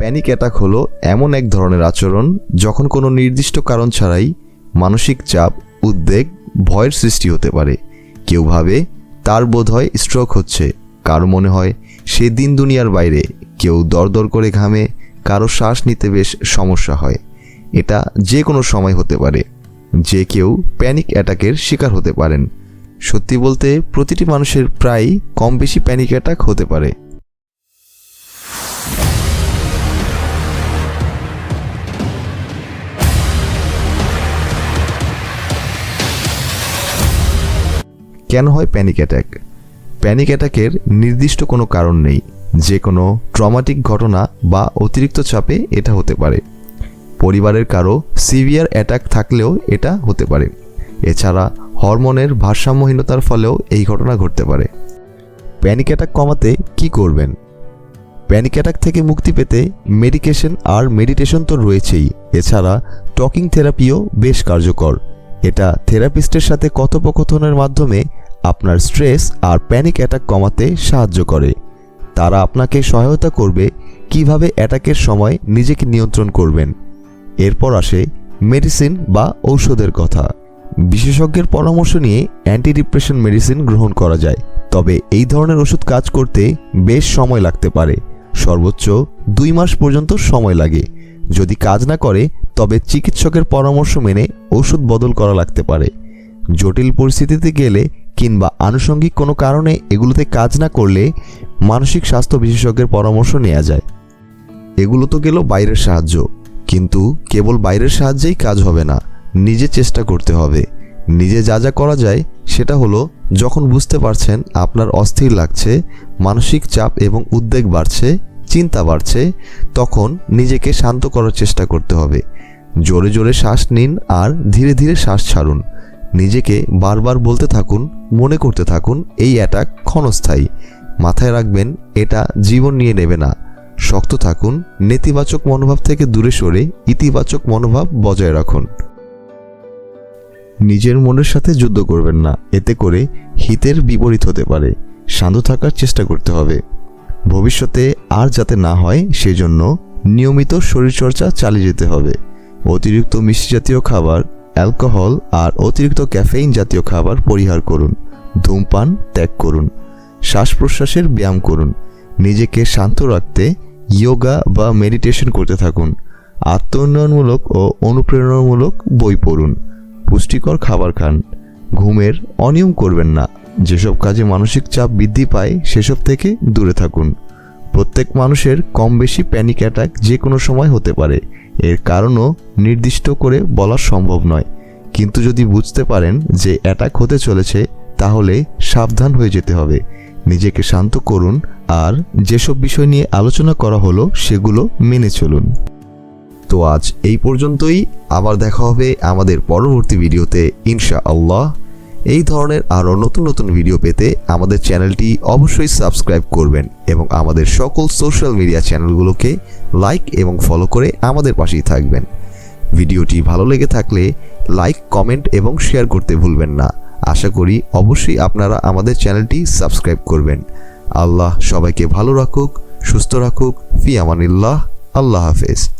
Panic attack হলো এমন এক ধরনের আচরণ যখন কোনো নির্দিষ্ট কারণ ছাড়াই মানসিক চাপ, উদ্বেগ, ভয়ের সৃষ্টি হতে পারে। কেউ ভাবে, তার বোধ হয় স্ট্রোক হচ্ছে। কারও মনে হয়, সে দিন দুনিয়ার বাইরে। কেউ দরদর করে ঘামে, কারও শ্বাস নিতে বেশ সমস্যা হয়। এটা যে কোনো সময় হতে পারে। যে কেউ প্যানিক অ্যাটাকের শিকার হতে পারেন। সত্যি বলতে, প্রতিটি মানুষের প্রায় কম বেশি প্যানিক অ্যাটাক হতে পারে। কেন হয় প্যানিক অ্যাটাক প্যানিক অ্যাটাকের নির্দিষ্ট কোনো কারণ নেই। যে কোনো ট্রমাটিক ঘটনা বা অতিরিক্ত চাপে এটা হতে পারে। পরিবারের কারও সিভিয়ার অ্যাটাক থাকলেও এটা হতে পারে। এছাড়া হরমোনের ভারসাম্যহীনতার ফলেও এই ঘটনা ঘটতে পারে। প্যানিক অ্যাটাক কমাতে কি করবেন? প্যানিক অ্যাটাক থেকে মুক্তি পেতে মেডিকেশন আর মেডিটেশন তো রয়েছেই। এছাড়া টকিং থেরাপিও বেশ কার্যকর। এটা থেরাপিস্টের সাথে কথোপকথনের মাধ্যমে আপনার স্ট্রেস আর প্যানিক অ্যাটাক কমাতে সাহায্য করে। তারা আপনাকে সহায়তা করবে কীভাবে অ্যাটাকের সময় নিজেকে নিয়ন্ত্রণ করবেন। এরপর আসে মেডিসিন বা ঔষধের কথা। বিশেষজ্ঞের পরামর্শ নিয়ে অ্যান্টি ডিপ্রেশন মেডিসিন গ্রহণ করা যায়। তবে এই ধরনের ওষুধ কাজ করতে বেশ সময় লাগতে পারে। সর্বোচ্চ দুই মাস পর্যন্ত সময় লাগে। যদি কাজ না করে, তবে চিকিৎসকের পরামর্শ মেনে ওষুধ বদল করা লাগতে পারে। জটিল পরিস্থিতিতে গেলে কিংবা আনুষঙ্গিক কোনো কারণে এগুলোতে কাজ না করলে মানসিক স্বাস্থ্য বিশেষজ্ঞের পরামর্শ নেওয়া যায়। এগুলো তো গেল বাইরের সাহায্য। কিন্তু কেবল বাইরের সাহায্যেই কাজ হবে না, নিজে চেষ্টা করতে হবে। নিজে যা যা করা যায়, সেটা হলো যখন বুঝতে পারছেন আপনার অস্থির লাগছে, মানসিক চাপ এবং উদ্বেগ বাড়ছে, চিন্তা বাড়ছে, তখন নিজেকে শান্ত করার চেষ্টা করতে হবে। জোরে জোরে শ্বাস নিন আর ধীরে ধীরে শ্বাস ছাড়ুন। নিজেকে বারবার বলতে থাকুন, মনে করতে থাকুন, এই অ্যাটাক ক্ষণস্থায়ী। মাথায় রাখবেন, এটা জীবন নিয়ে নেবে না। শক্ত থাকুন, নেতিবাচক মনোভাব থেকে দূরে সরে ইতিবাচক মনোভাব বজায় রাখুন। নিজের মনের সাথে যুদ্ধ করবেন না, এতে করে হিতের বিপরীত হতে পারে। শান্ত থাকার চেষ্টা করতে হবে। ভবিষ্যতে আর যাতে না হয়, সেজন্য নিয়মিত শরীরচর্চা চালিয়ে যেতে হবে। অতিরিক্ত মিষ্টি জাতীয় খাবার অ্যালকোহল আর অতিরিক্ত ক্যাফেইন জাতীয় খাবার পরিহার করুন, ধূমপান ত্যাগ করুন শ্বাস প্রশ্বাসের ব্যায়াম করুন, নিজেকে শান্ত রাখতে ইয়োগা বা মেডিটেশন করতে থাকুন আত্ম উন্নয়নমূলক ও অনুপ্রেরণামূলক বই পড়ুন, পুষ্টিকর খাবার খান, ঘুমের অনিয়ম করবেন না, যেসব কাজে মানসিক চাপ বৃদ্ধি পায় সেসব থেকে দূরে থাকুন, প্রত্যেক মানুষের কম বেশি প্যানিক অ্যাটাক যে কোনো সময় হতে পারে এর কারণও নির্দিষ্ট করে বলা সম্ভব নয়। কিন্তু যদি বুঝতে পারেন যে অ্যাটাক হতে চলেছে, তাহলে সাবধান হয়ে যেতে হবে। নিজেকে শান্ত করুন আর যেসব বিষয় নিয়ে আলোচনা করা হলো, সেগুলো মেনে চলুন। তো আজ এই পর্যন্তই। আবার দেখা হবে আমাদের পরবর্তী ভিডিওতে ইনশা আল্লাহ এই ধরনের আরও নতুন নতুন ভিডিও পেতে আমাদের চ্যানেলটি অবশ্যই সাবস্ক্রাইব করবেন এবং আমাদের সকল সোশ্যাল মিডিয়া চ্যানেলগুলোকে লাইক এবং ফলো করে আমাদের পাশেই থাকবেন। ভিডিওটি ভালো লেগে থাকলে লাইক কমেন্ট এবং শেয়ার করতে ভুলবেন না। আশা করি অবশ্যই আপনারা আমাদের চ্যানেলটি সাবস্ক্রাইব করবেন। আল্লাহ সবাইকে ভালো রাখুক, সুস্থ রাখুক। ফি আমানিল্লাহ। আল্লাহ হাফেজ।